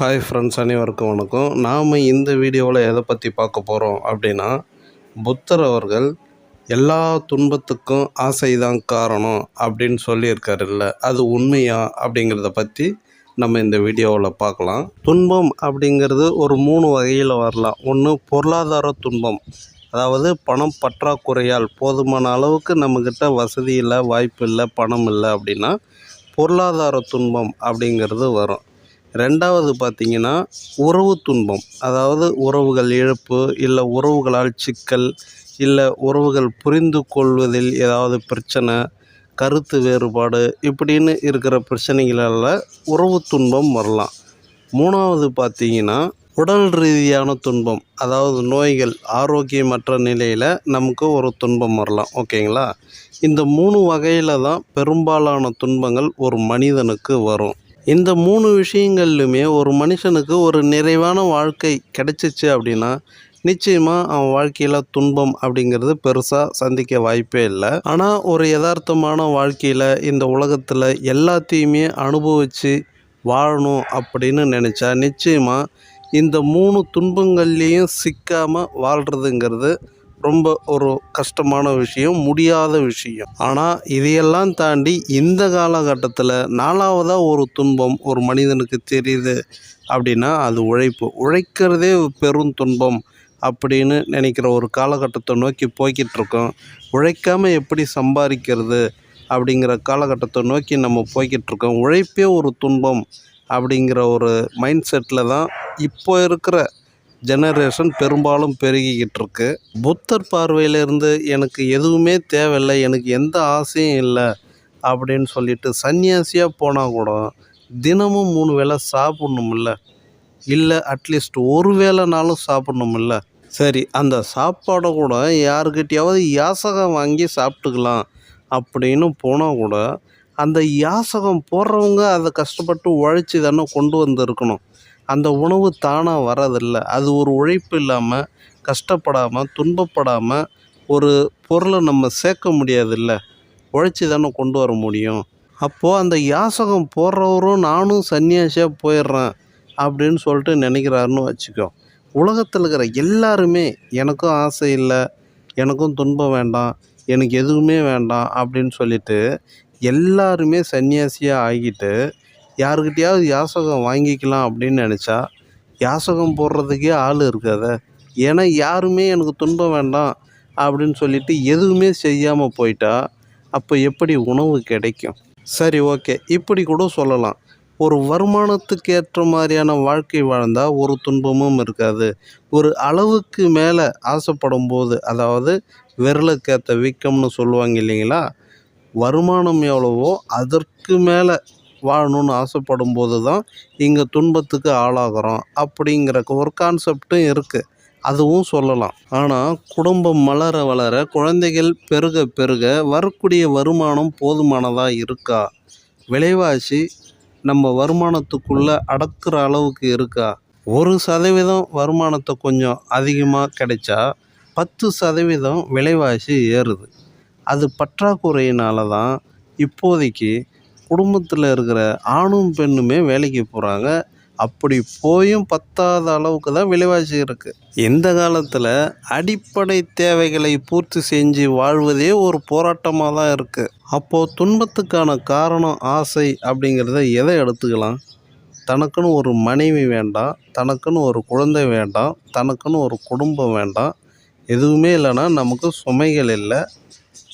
Hi friends அனைவருக்கும் வணக்கம். நாம் இந்த வீடியோவில் எதை பற்றி பார்க்க போகிறோம் அப்படின்னா புத்தர் அவர்கள் எல்லா துன்பத்துக்கும் ஆசை தான் காரணம் அப்படின்னு சொல்லியிருக்காருல்ல அது உண்மையா அப்படிங்கிறத பற்றி நம்ம இந்த வீடியோவில் பார்க்கலாம். துன்பம் அப்படிங்கிறது ஒரு மூணு வகையில் வரலாம். ஒன்று பொருளாதார துன்பம். அதாவது பணம் பற்றாக்குறையால் போதுமான அளவுக்கு நம்மக்கிட்ட வசதி இல்லை வாய்ப்பு இல்லை பணம் இல்லை அப்படின்னா பொருளாதார துன்பம் அப்படிங்கிறது வரும். ரெண்டாவது பார்த்திங்கன்னா உறவு துன்பம். அதாவது உறவுகள் இழப்பு இல்லை உறவுகளால் சிக்கல் இல்லை உறவுகள் புரிந்து கொள்வதில் ஏதாவது பிரச்சனை கருத்து வேறுபாடு இப்படின்னு இருக்கிற பிரச்சனைகளால் உறவு துன்பம் வரலாம். மூணாவது பார்த்திங்கன்னா உடல் ரீதியான துன்பம். அதாவது நோய்கள் ஆரோக்கியமற்ற நிலையில் நமக்கு ஒரு துன்பம் வரலாம். ஓகேங்களா? இந்த மூணு வகையில் தான் பெரும்பாலான துன்பங்கள் ஒரு மனிதனுக்கு வரும். இந்த மூணு விஷயங்கள்லையுமே ஒரு மனுஷனுக்கு ஒரு நிறைவான வாழ்க்கை கிடைச்சிச்சு அப்படின்னா நிச்சயமாக அவன் வாழ்க்கையில் துன்பம் அப்படிங்கிறது பெருசாக சந்திக்க வாய்ப்பே இல்லை. ஆனால் ஒரு யதார்த்தமான வாழ்க்கையில் இந்த உலகத்தில் எல்லாத்தையுமே அனுபவித்து வாழணும் அப்படின்னு நினச்சா நிச்சயமாக இந்த மூணு துன்பங்கள்லேயும் சிக்காமல் வாழ்கிறதுங்கிறது ரொம்ப ஒரு கஷ்டமான விஷயம் முடியாத விஷயம். ஆனால் இதையெல்லாம் தாண்டி இந்த காலகட்டத்தில் நாலாவதாக ஒரு துன்பம் ஒரு மனிதனுக்கு தெரியுது அப்படின்னா அது உழைப்பு. உழைக்கிறதே பெரும் துன்பம் அப்படின்னு நினைக்கிற ஒரு காலகட்டத்தை நோக்கி போய்கிட்டு இருக்கோம் உழைக்காமல் எப்படி சம்பாதிக்கிறது அப்படிங்கிற காலகட்டத்தை நோக்கி நம்ம போய்கிட்டு இருக்கோம் உழைப்பே ஒரு துன்பம் அப்படிங்கிற ஒரு மைண்ட் செட்டில் தான் இப்போ இருக்கிற ஜெனரேஷன் பெரும்பாலும் பெருகிக்கிட்டு இருக்கு புத்தர் பார்வையிலேருந்து எனக்கு எதுவுமே தேவையில்லை எனக்கு எந்த ஆசையும் இல்லை அப்படின்னு சொல்லிட்டு சன்னியாசியாக போனால் கூட தினமும் மூணு வேளை சாப்பிட்ணுமில்ல இல்லை. அட்லீஸ்ட் ஒரு வேளைனாலும் சாப்பிட்ணுமில்ல சரி அந்த சாப்பாடை கூட யாருக்கிட்டையாவது யாசகம் வாங்கி சாப்பிட்டுக்கலாம் அப்படின்னு போனால் கூட அந்த யாசகம் போடுறவங்க அதை கஷ்டப்பட்டு உழைச்சி தானே கொண்டு வந்திருக்கணும். அந்த உணவு தானாக வரதில்லை அது ஒரு உழைப்பு இல்லாமல் கஷ்டப்படாமல் துன்பப்படாமல் ஒரு பொருளை நம்ம சேர்க்க முடியாதுல்ல. உழைச்சி தானே கொண்டு வர முடியும். அப்போது அந்த யாசகம் போடுறவரும் நானும் சன்னியாசியாக போயிடுறேன் அப்படின்னு சொல்லிட்டு நினைக்கிறாருன்னு வச்சுக்கோ. உலகத்தில் இருக்கிற எல்லாருமே எனக்கும் ஆசை இல்லை எனக்கும் துன்பம் வேண்டாம் எனக்கு எதுவுமே வேண்டாம் அப்படின்னு சொல்லிட்டு எல்லாருமே சன்னியாசியாக ஆகிட்டு யாருக்கிட்டையாவது யாசகம் வாங்கிக்கலாம் அப்படின்னு நினச்சா யாசகம் போடுறதுக்கே ஆள் இருக்காத. ஏன்னா யாருமே எனக்கு துன்பம் வேண்டாம் அப்படின்னு சொல்லிட்டு எதுவுமே செய்யாமல் போயிட்டா அப்போ எப்படி உணவு கிடைக்கும்? சரி ஓகே. இப்படி கூட சொல்லலாம். ஒரு வருமானத்துக்கு ஏற்ற மாதிரியான வாழ்க்கை வாழ்ந்தால் ஒரு துன்பமும் இருக்காது. ஒரு அளவுக்கு மேலே ஆசைப்படும் போது அதாவது விரலுக்கேற்ற வீக்கம்னு சொல்லுவாங்க இல்லைங்களா? வருமானம் எவ்வளவோ அதற்கு மேலே வாழணும்னு ஆசைப்படும் போது தான் இங்கே துன்பத்துக்கு ஆளாகிறோம் அப்படிங்கிற ஒரு கான்செப்டும் இருக்குது அதுவும் சொல்லலாம். ஆனால் குடும்பம் வளர வளர குழந்தைகள் பெருக பெருக வரக்கூடிய வருமானம் போதுமானதாக இருக்கா? விலைவாசி நம்ம வருமானத்துக்குள்ளே அடக்கிற அளவுக்கு இருக்கா? ஒரு சதவீதம் வருமானத்தை கொஞ்சம் அதிகமாக கிடைச்சா பத்து சதவீதம் விலைவாசி ஏறுது. அது பற்றாக்குறையினால தான் இப்போதைக்கு குடும்பத்தில் இருக்கிற ஆணும் பெண்ணுமே வேலைக்கு போகிறாங்க அப்படி போயும் பத்தாத அளவுக்கு தான் விலைவாசி இருக்குது இந்த காலத்தில் அடிப்படை தேவைகளை பூர்த்தி செஞ்சு வாழ்வதே ஒரு போராட்டமாக தான் இருக்குது அப்போது துன்பத்துக்கான காரணம் ஆசை அப்படிங்கிறத எதை எடுத்துக்கலாம்? தனக்குன்னு ஒரு மனைவி வேண்டாம் தனக்குன்னு ஒரு குழந்தை வேண்டாம் தனக்குன்னு ஒரு குடும்பம் வேண்டாம். எதுவுமே இல்லைன்னா நமக்கு சுமைகள் இல்லை.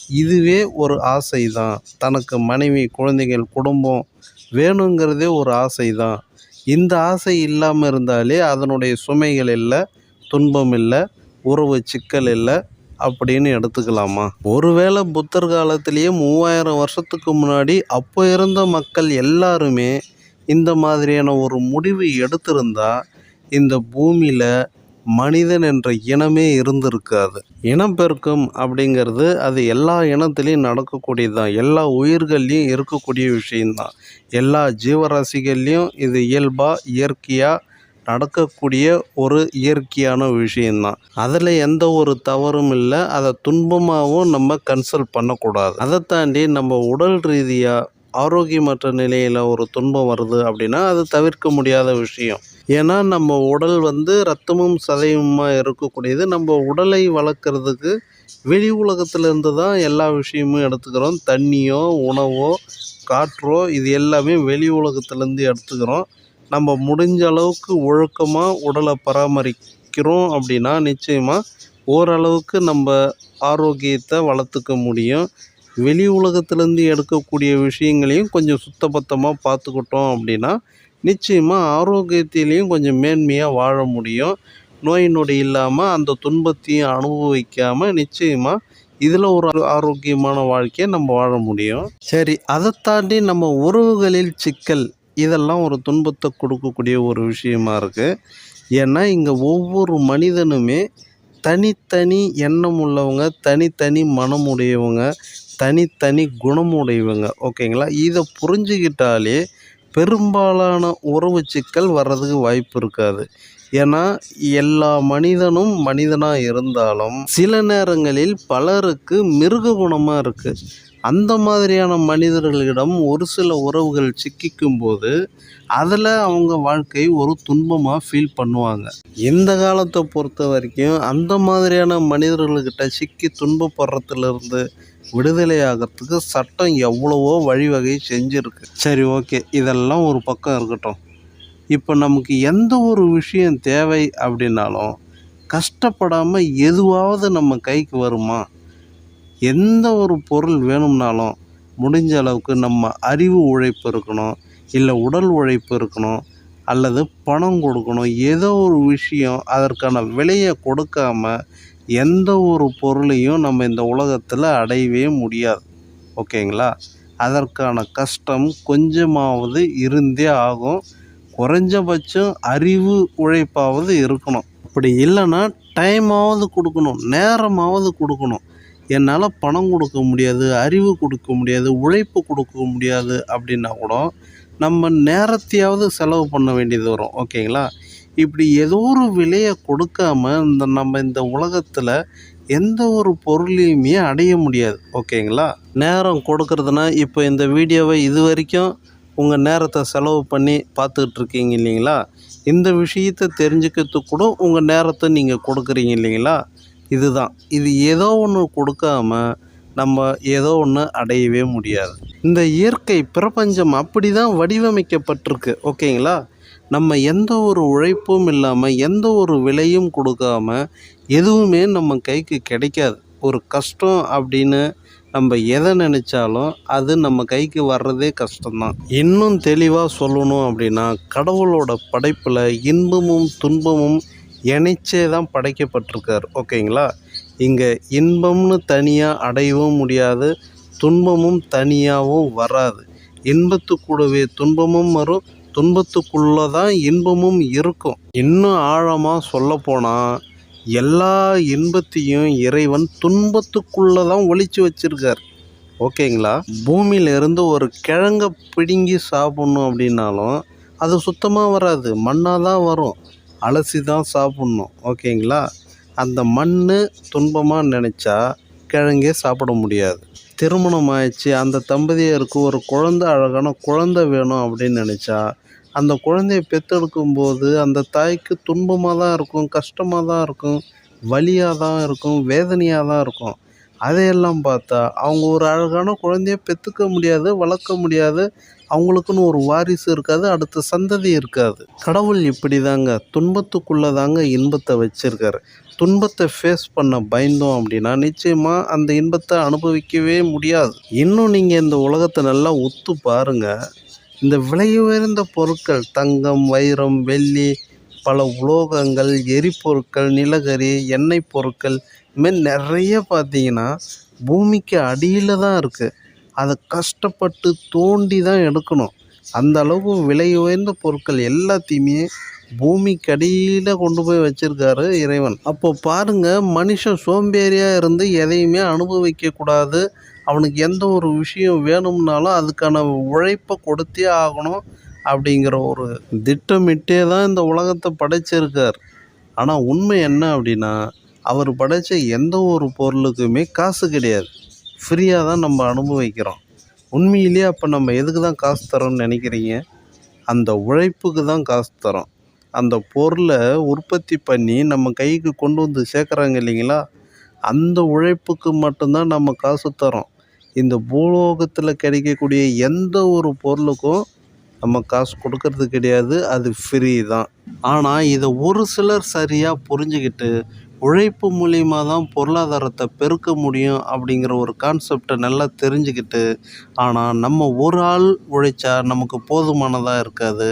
இதுவே ஒரு ஆசை தான் தனக்கு மனைவி குழந்தைகள் குடும்பம் வேணுங்கிறதே ஒரு ஆசை தான் இந்த ஆசை இல்லாமல் இருந்தாலே அதனுடைய சுமைகள் இல்லை துன்பம் இல்லை உறவு சிக்கல் இல்லை அப்படின்னு எடுத்துக்கலாமா? ஒருவேளை புத்தர் காலத்திலேயே மூவாயிரம் வருஷத்துக்கு முன்னாடி அப்போ இருந்த மக்கள் எல்லாருமே இந்த மாதிரியான ஒரு முடிவு எடுத்திருந்தா இந்த பூமியில் மனிதன் என்ற இனமே இருந்திருக்காது. இனப்பெருக்கம் அப்படிங்கிறது அது எல்லா இனத்துலேயும் நடக்கக்கூடியது தான் எல்லா உயிர்கள்லேயும் இருக்கக்கூடிய விஷயந்தான் எல்லா ஜீவராசிகள்லேயும் இது இயல்பாக இயற்கையாக நடக்கக்கூடிய ஒரு இயற்கையான விஷயந்தான் அதில் எந்த ஒரு தவறும் இல்லை. அதை துன்பமாகவும் நம்ம கன்சல்ட் பண்ணக்கூடாது. அதை தாண்டி நம்ம உடல் ரீதியாக ஆரோக்கியமற்ற நிலையில் ஒரு துன்பம் வருது அப்படின்னா அது தவிர்க்க முடியாத விஷயம். ஏன்னா நம்ம உடல் வந்து ரத்தமும் சதையுமாக இருக்கக்கூடியது. நம்ம உடலை வளர்க்குறதுக்கு வெளி உலகத்துலேருந்து தான் எல்லா விஷயமும் எடுத்துக்கிறோம். தண்ணியோ உணவோ காற்றோ இது எல்லாமே வெளி உலகத்துலேருந்து எடுத்துக்கிறோம். நம்ம முடிஞ்ச அளவுக்கு ஒழுக்கமாக உடலை பராமரிக்கிறோம் அப்படின்னா நிச்சயமாக ஓரளவுக்கு நம்ம ஆரோக்கியத்தை வளர்த்துக்க முடியும். வெளி உலகத்துலேருந்து எடுக்கக்கூடிய விஷயங்களையும் கொஞ்சம் சுத்தபத்தமாக பார்த்துக்கிட்டோம் அப்படின்னா நிச்சயமாக ஆரோக்கியத்திலையும் கொஞ்சம் மேன்மையாக வாழ முடியும். நோய் நொடி இல்லாமல் அந்த துன்பத்தையும் அனுபவிக்காமல் நிச்சயமாக இதில் ஒரு ஆரோக்கியமான வாழ்க்கையை நம்ம வாழ முடியும். சரி அதை தாண்டி நம்ம உறவுகளில் சிக்கல் இதெல்லாம் ஒரு துன்பத்தை கொடுக்கக்கூடிய ஒரு விஷயமா இருக்குது ஏன்னா இங்கே ஒவ்வொரு மனிதனுமே தனித்தனி எண்ணம் உள்ளவங்க தனித்தனி மனம் உடையவங்க தனித்தனி குணம் உடையவங்க. ஓகேங்களா? இதை புரிஞ்சுக்கிட்டாலே பெரும்பாலான உறவு சிக்கல் வர்றதுக்கு வாய்ப்பு இருக்காது. ஏன்னா எல்லா மனிதனும் மனிதனாக இருந்தாலும் சில நேரங்களில் பலருக்கு மிருக குணமாக இருக்குது அந்த மாதிரியான மனிதர்களிடம் ஒரு சில உறவுகள் சிக்கிக்கும் போது அதில் அவங்க வாழ்க்கை ஒரு துன்பமாக ஃபீல் பண்ணுவாங்க. இந்த காலத்தை பொறுத்த வரைக்கும் அந்த மாதிரியான மனிதர்கள்கிட்ட சிக்கி துன்பப்படுறதுலேருந்து விடுதலை ஆகிறதுக்கு சட்டம் எவ்வளவோ வழிவகை செஞ்சுருக்கு. சரி ஓகே. இதெல்லாம் ஒரு பக்கம் இருக்கட்டும். இப்போ நமக்கு எந்த ஒரு விஷயம் தேவை அப்படின்னாலும் கஷ்டப்படாமல் எதுவாவது நம்ம கைக்கு வருமா? எந்த ஒரு பொருள் வேணும்னாலும் முடிஞ்ச அளவுக்கு நம்ம அறிவு உழைப்பு இருக்கணும் இல்லை உடல் உழைப்பு இருக்கணும் அல்லது பணம் கொடுக்கணும். ஏதோ ஒரு விஷயம் அதற்கான விலையை கொடுக்காம எந்த ஒரு பொருளையும் நம்ம இந்த உலகத்தில் அடையவே முடியாது. ஓகேங்களா? அதற்கான கஷ்டம் கொஞ்சமாவது இருந்தே ஆகும். குறைஞ்சபட்சம் அறிவு உழைப்பாவது இருக்கணும். அப்படி இல்லைன்னா டைமாவது கொடுக்கணும். நேரமாவது கொடுக்கணும். என்னால் பணம் கொடுக்க முடியாது அறிவு கொடுக்க முடியாது உழைப்பு கொடுக்க முடியாது அப்படின்னா கூட நம்ம நேரத்தையாவது செலவு பண்ண வேண்டியது வரும். ஓகேங்களா? இப்படி ஏதோ ஒரு விலையை கொடுக்காம இந்த நம்ம இந்த உலகத்தில் எந்த ஒரு பொருளையுமே அடைய முடியாது. ஓகேங்களா? நேரம் கொடுக்கறதுனா இப்போ இந்த வீடியோவை இது வரைக்கும் உங்கள் நேரத்தை செலவு பண்ணி பார்த்துக்கிட்டு இருக்கீங்க இல்லைங்களா? இந்த விஷயத்தை தெரிஞ்சுக்கிறதுக்கு கூட உங்கள் நேரத்தை நீங்கள் கொடுக்குறீங்க இல்லைங்களா? இதுதான். இது ஏதோ ஒன்று கொடுக்காம நம்ம ஏதோ ஒன்று அடையவே முடியாது. இந்த இயற்கை பிரபஞ்சம் அப்படி தான் வடிவமைக்கப்பட்டிருக்கு. ஓகேங்களா? நம்ம எந்த ஒரு உழைப்பும் இல்லாமல் எந்த ஒரு விலையும் கொடுக்காம எதுவுமே நம்ம கைக்கு கிடைக்காது. ஒரு கஷ்டம் அப்படின்னு நம்ம எதை நினச்சாலும் அது நம்ம கைக்கு வர்றதே கஷ்டம்தான். இன்னும் தெளிவாக சொல்லணும் அப்படின்னா கடவுளோட படைப்பில் இன்பமும் துன்பமும் இணைச்சே தான் படைக்கப்பட்டிருக்கார். ஓகேங்களா? இங்கே இன்பம்னு தனியாக அடையவும் முடியாது துன்பமும் தனியாகவும் வராது. இன்பத்து கூடவே துன்பமும் வரும் துன்பத்துக்குள்ளே தான் இன்பமும் இருக்கும். இன்னும் ஆழமாக சொல்லப்போனால் எல்லா இன்பத்தையும் இறைவன் துன்பத்துக்குள்ளே தான் ஒழிச்சு வச்சிருக்கார். ஓகேங்களா? பூமியில இருந்து ஒரு கிழங்கை பிடுங்கி சாப்பிட்ணும் அப்படின்னாலும் அது சுத்தமாக வராது. மண்ணாக தான் வரும். அலசி தான் சாப்பிட்ணும். ஓகேங்களா? அந்த மண் துன்பமாக நினச்சா கிழங்கே சாப்பிட முடியாது. திருமணம் ஆயிடுச்சு அந்த தம்பதியருக்கு ஒரு குழந்த அழகான குழந்தை வேணும் அப்படின்னு நினச்சா அந்த குழந்தைய பெற்றெடுக்கும் போது அந்த தாய்க்கு துன்பமாக தான் இருக்கும் கஷ்டமாக தான் இருக்கும் வலியாக தான் இருக்கும் வேதனையாக தான் இருக்கும். அதையெல்லாம் பார்த்தா அவங்க ஒரு அழகான குழந்தைய பெற்றுக்க முடியாது வளர்க்க முடியாது. அவங்களுக்குன்னு ஒரு வாரிசு இருக்காது அடுத்த சந்ததி இருக்காது. கடவுள் இப்படி தாங்க துன்பத்துக்குள்ளே தாங்க இன்பத்தை வச்சுருக்காரு. துன்பத்தை ஃபேஸ் பண்ண பயந்தோம் அப்படின்னா நிச்சயமாக அந்த இன்பத்தை அனுபவிக்கவே முடியாது. இன்னும் நீங்கள் இந்த உலகத்தை நல்லா ஒத்து பாருங்கள் இந்த விலை உயர்ந்த பொருட்கள் தங்கம் வைரம் வெள்ளி பல உலோகங்கள் எரிபொருட்கள் நிலக்கரி எண்ணெய் பொருட்கள் இதுமாரி நிறைய பார்த்தீங்கன்னா பூமிக்கு அடியில் தான் இருக்குது அதை கஷ்டப்பட்டு தோண்டி தான் எடுக்கணும். அந்த அளவுக்கு விலை உயர்ந்த பொருட்கள் எல்லாத்தையுமே பூமிக்கு அடியில் கொண்டு போய் வச்சுருக்காரு இறைவன். அப்போ பாருங்க மனுஷன் சோம்பேறியாக இருந்து எதையுமே அனுபவிக்கக்கூடாது. அவனுக்கு எந்த ஒரு விஷயம் வேணும்னாலும் அதுக்கான உழைப்பை கொடுத்தே ஆகணும் அப்படிங்கிற ஒரு திட்டமிட்டே தான் இந்த உலகத்தை படைச்சிருக்கார். ஆனால் உண்மை என்ன அப்படின்னா அவர் படைத்த எந்த ஒரு பொருளுக்குமே காசு கிடையாது. ஃப்ரீயாக தான் நம்ம அனுபவிக்கிறோம். உண்மையிலேயே அப்போ நம்ம எதுக்கு தான் காசு தரோம்னு நினைக்கிறீங்க? அந்த உழைப்புக்கு தான் காசு தரோம். அந்த பொருளை உற்பத்தி பண்ணி நம்ம கைக்கு கொண்டு வந்து சேர்க்குறாங்க இல்லைங்களா? அந்த உழைப்புக்கு மட்டும்தான் நம்ம காசு தரோம். இந்த பூலோகத்தில் கிடைக்கக்கூடிய எந்த ஒரு பொருளுக்கும் நம்ம காசு கொடுக்கறது கிடையாது அது ஃப்ரீ தான். ஆனால் இதை ஒரு சிலர் சரியாக புரிஞ்சுக்கிட்டு உழைப்பு மூலியமாக தான் பொருளாதாரத்தை பெருக்க முடியும் அப்படிங்கிற ஒரு கான்செப்டை நல்லா தெரிஞ்சுக்கிட்டு ஆனால் நம்ம ஒரு ஆள் உழைச்சா நமக்கு போதுமானதாக இருக்காது.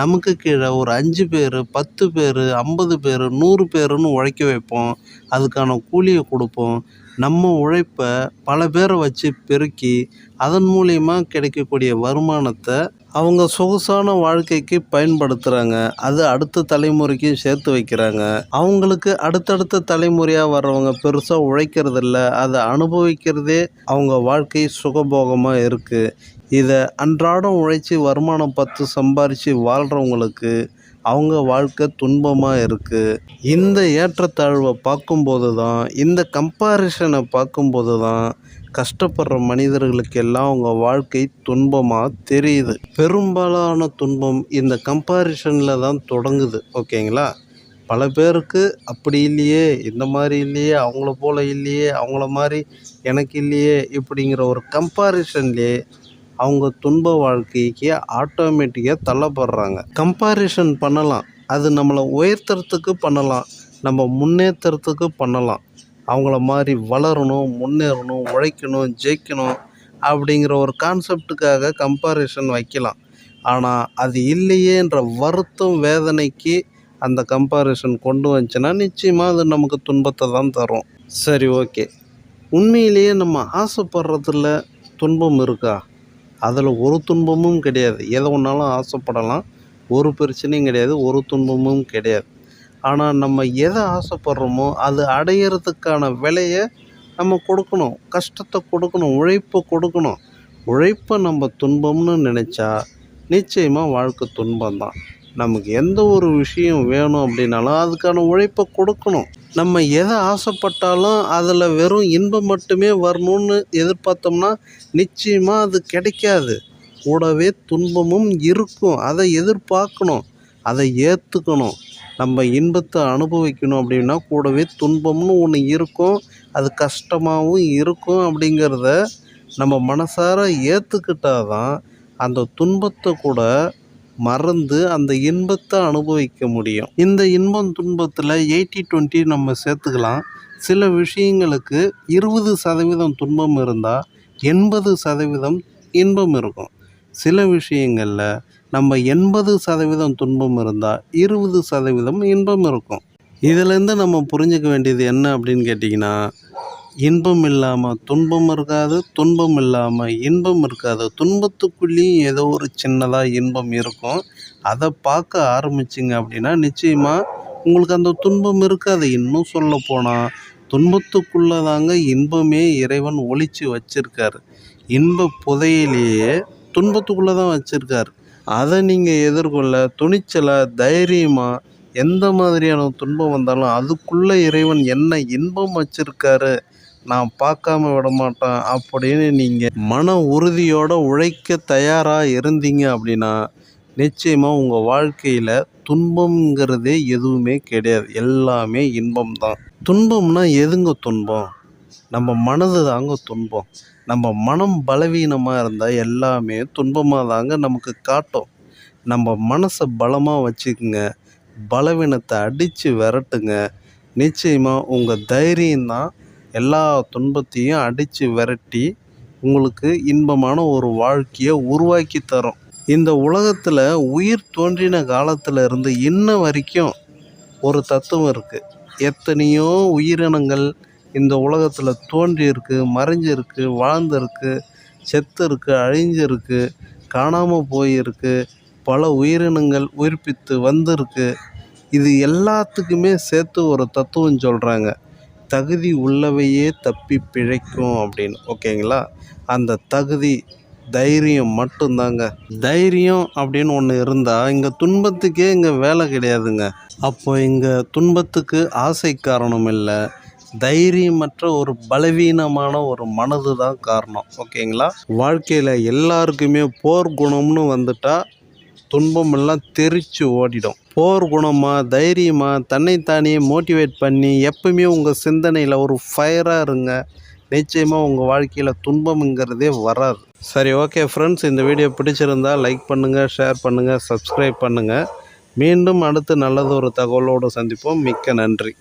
நமக்கு கீழே ஒரு அஞ்சு பேர் பத்து பேர் ஐம்பது பேர் நூறு பேருன்னு உழைக்க வைப்போம். அதுக்கான கூலியை கொடுப்போம். நம்ம உழைப்பை பல பேரை வச்சு பெருக்கி அதன் மூலியமா கிடைக்கக்கூடிய வருமானத்தை அவங்க சொகுசான வாழ்க்கைக்கு பயன்படுத்துகிறாங்க அது அடுத்த தலைமுறைக்கும் சேர்த்து வைக்கிறாங்க. அவங்களுக்கு அடுத்தடுத்த தலைமுறையாக வர்றவங்க பெருசாக உழைக்கிறதில்ல. அதை அனுபவிக்கிறதே அவங்க வாழ்க்கை சுகபோகமாக இருக்குது இதை அன்றாடம் உழைச்சி வருமானம் பார்த்து சம்பாரித்து வாழ்கிறவங்களுக்கு அவங்க வாழ்க்கை துன்பமாக இருக்குது இந்த ஏற்றத்தாழ்வை பார்க்கும்போது தான் இந்த கம்பாரிசனை பார்க்கும்போது தான் கஷ்டப்படுற மனிதர்களுக்கு எல்லாம் அவங்க வாழ்க்கை துன்பமாக தெரியுது. பெரும்பாலான துன்பம் இந்த கம்பாரிசனில் தான் தொடங்குது ஓகேங்களா? பல பேருக்கு அப்படி இல்லையே இந்த மாதிரி இல்லையே அவங்கள போல் இல்லையே அவங்கள மாதிரி எனக்கு இல்லையே இப்படிங்கிற ஒரு கம்பாரிசன்லேயே அவங்க துன்ப வாழ்க்கைக்கு ஆட்டோமேட்டிக்காக தள்ளப்படுறாங்க. கம்பாரிசன் பண்ணலாம். அது நம்மளை உயர்த்துறதுக்கு பண்ணலாம். நம்ம முன்னேற்றத்துக்கு பண்ணலாம். அவங்கள மாதிரி வளரணும் முன்னேறணும் உழைக்கணும் ஜெயிக்கணும் அப்படிங்கிற ஒரு கான்செப்டுக்காக கம்பாரிசன் வைக்கலாம். ஆனால் அது இல்லையேன்ற வருத்தம் வேதனைக்கு அந்த கம்பாரிசன் கொண்டு வந்துச்சுன்னா நிச்சயமாக அது நமக்கு துன்பத்தை தான் தரும். சரி ஓகே உண்மையிலேயே நம்ம ஆசைப்படுறதில் துன்பம் இருக்கா? அதில் ஒரு துன்பமும் கிடையாது. எதை ஒன்றாலும் ஆசைப்படலாம். ஒரு பிரச்சனையும் கிடையாது ஒரு துன்பமும் கிடையாது. ஆனால் நம்ம எதை ஆசைப்படுறோமோ அது அடையிறதுக்கான விலையை நம்ம கொடுக்கணும். கஷ்டத்தை கொடுக்கணும் உழைப்பை கொடுக்கணும். உழைப்பை நம்ம துன்பம்னு நினச்சா நிச்சயமாக வாழ்க்கை துன்பம்தான். நமக்கு எந்த ஒரு விஷயம் வேணும் அப்படின்னாலும் அதுக்கான உழைப்பை கொடுக்கணும். நம்ம எதை ஆசைப்பட்டாலும் அதில் வெறும் இன்பம் மட்டுமே வரணும்னு எதிர்பார்த்தோம்னா நிச்சயமாக அது கிடைக்காது. கூடவே துன்பமும் இருக்கும். அதை எதிர்பார்க்கணும். அதை ஏற்றுக்கணும் நம்ம இன்பத்தை அனுபவிக்கணும் அப்படின்னா கூடவே துன்பம்னு ஒன்று இருக்கும். அது கஷ்டமாகவும் இருக்கும் அப்படிங்கிறத நம்ம மனசார ஏற்றுக்கிட்டாதான் தான் அந்த துன்பத்தை கூட மறந்து அந்த இன்பத்தை அனுபவிக்க முடியும். இந்த இன்பம் துன்பத்தில் எயிட்டி டுவெண்ட்டி நம்ம சேர்த்துக்கலாம். சில விஷயங்களுக்கு இருபது சதவீதம் துன்பம் இருந்தால் எண்பது சதவீதம் இன்பம் இருக்கும். சில விஷயங்களில் நம்ம எண்பது சதவீதம் துன்பம் இருந்தால் இருபது சதவீதம் இன்பம் இருக்கும். இதுலேருந்து நம்ம புரிஞ்சுக்க வேண்டியது என்ன அப்படின்னு கேட்டிங்கன்னா இன்பம் இல்லாமல் துன்பம் இருக்காது துன்பம் இல்லாமல் இன்பம் இருக்காது. துன்பத்துக்குள்ளேயும் ஏதோ ஒரு சின்னதாக இன்பம் இருக்கும். அதை பார்க்க ஆரம்பிச்சிங்க அப்படின்னா நிச்சயமாக உங்களுக்கு அந்த துன்பம் இருக்காது. இன்னும் சொல்ல போனால் துன்பத்துக்குள்ளே தாங்க இன்பமே இறைவன் ஒழிச்சு வச்சிருக்காரு. இன்ப புதையிலேயே துன்பத்துக்குள்ளே தான் வச்சுருக்கார். அதை நீங்கள் எதிர்கொள்ள துணிச்சலாக தைரியமாக எந்த மாதிரியான துன்பம் வந்தாலும் அதுக்குள்ளே இறைவன் என்ன இன்பம் வச்சிருக்காரு நான் பார்க்காம விட மாட்டேன் அப்படின்னு நீங்கள் மன உறுதியோடு உழைக்க தயாராக இருந்தீங்க அப்படின்னா நிச்சயமாக உங்கள் வாழ்க்கையில் துன்பம்ங்கிறதே எதுவுமே கிடையாது. எல்லாமே இன்பம் தான் துன்பம்னா எதுங்க துன்பம்? நம்ம மனது தாங்க துன்பம். நம்ம மனம் பலவீனமாக இருந்தால் எல்லாமே துன்பமாக தாங்க நமக்கு காட்டும். நம்ம மனசை பலமாக வச்சுக்குங்க. பலவீனத்தை அடித்து விரட்டுங்க. நிச்சயமாக உங்கள் தைரியம்தான் எல்லா துன்பத்தையும் அடித்து விரட்டி உங்களுக்கு இன்பமான ஒரு வாழ்க்கையை உருவாக்கி தரும். இந்த உலகத்தில் உயிர் தோன்றின காலத்தில் இருந்து இன்ன வரைக்கும் ஒரு தத்துவம் இருக்குது எத்தனையோ உயிரினங்கள் இந்த உலகத்தில் தோன்றியிருக்கு மறைஞ்சிருக்கு வாழ்ந்திருக்கு செத்து இருக்குது அழிஞ்சிருக்கு காணாமல் போயிருக்கு பல உயிரினங்கள் உயிர்ப்பித்து வந்திருக்கு இது எல்லாத்துக்குமே சேர்த்து ஒரு தத்துவம் சொல்கிறாங்க தகுதி உள்ளவையே தப்பி பிழைக்கும் அப்படின்னு. ஓகேங்களா? அந்த தகுதி தைரியம் மட்டும்தாங்க. தைரியம் அப்படின்னு ஒன்று இருந்தால் இங்கே துன்பத்துக்கே இங்கே வேலை கிடையாதுங்க. அப்போ இங்கே துன்பத்துக்கு ஆசை காரணம் இல்லை. தைரியமற்ற ஒரு பலவீனமான ஒரு மனது தான் காரணம். ஓகேங்களா? வாழ்க்கையில் எல்லாருக்குமே போர் குணம்னு வந்துட்டால் துன்பமெல்லாம் தெரித்து ஓடிடும். போர் குணமாக தைரியமாக தன்னைத்தானே மோட்டிவேட் பண்ணி எப்பவுமே உங்கள் சிந்தனையில் ஒரு ஃபயராக இருங்க. நிச்சயமாக உங்கள் வாழ்க்கையில் துன்பம்ங்கிறதே வராது. சரி ஓகே ஃப்ரெண்ட்ஸ் இந்த வீடியோ பிடிச்சிருந்தா லைக் பண்ணுங்கள் ஷேர் பண்ணுங்கள் சப்ஸ்கிரைப் பண்ணுங்கள் மீண்டும் அடுத்து நல்லது ஒரு தகவலோடு சந்திப்போம். மிக்க நன்றி.